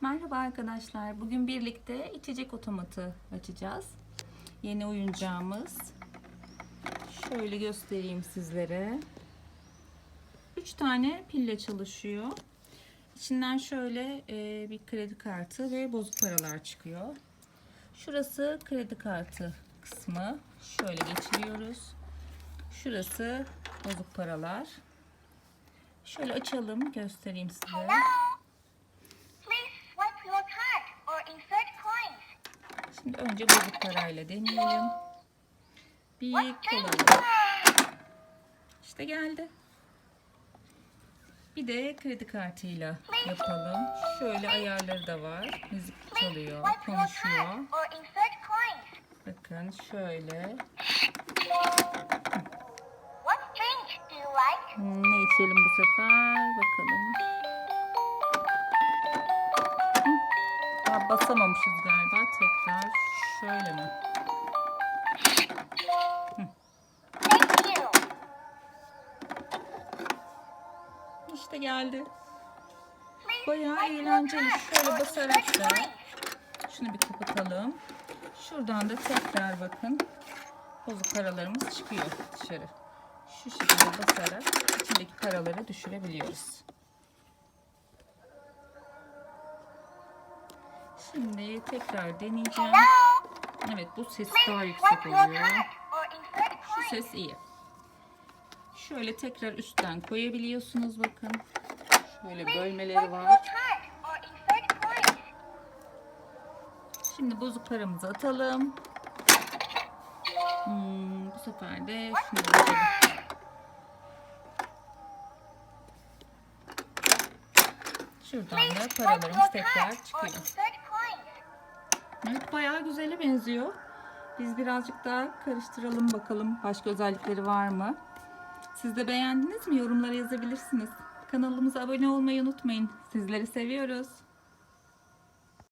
Merhaba arkadaşlar. Bugün birlikte içecek otomatı açacağız. Yeni oyuncağımız. Şöyle göstereyim sizlere. 3 tane pille çalışıyor. İçinden şöyle e, bir kredi kartı ve bozuk paralar çıkıyor. Şurası kredi kartı kısmı. Şöyle geçiriyoruz. Şurası bozuk paralar. Şöyle açalım göstereyim size. Please Şimdi önce bozuk parayla deneyelim. Bir kola. İşte geldi. Bir de kredi kartıyla yapalım. Şöyle ayarları da var. Müzik çalıyor, konuşuyor. Bakın şöyle. Hmm, Ne içelim bu sefer? Bakalım. Daha basamamışız galiba. Tekrar şöyle mi? İşte geldi. Bayağı eğlenceli. Şöyle basarak da şunu bir kapatalım. Şuradan da tekrar bakın. Bozuk paralarımız çıkıyor dışarı. Şu şekilde basarak içindeki paraları düşürebiliyoruz. Şimdi tekrar deneyeceğim. Evet bu ses daha yüksek oluyor. Şu ses iyi. Şöyle tekrar üstten koyabiliyorsunuz bakın. Şöyle bölmeleri var. Şimdi bozuk paramızı atalım. Hmm, bu sefer de şunu açalım. Şuradan da paralarımız tekrar çıkıyor. Evet bayağı güzele benziyor. Biz birazcık daha karıştıralım bakalım başka özellikleri var mı? Siz de beğendiniz mi? Yorumlara yazabilirsiniz. Kanalımıza abone olmayı unutmayın. Sizleri seviyoruz.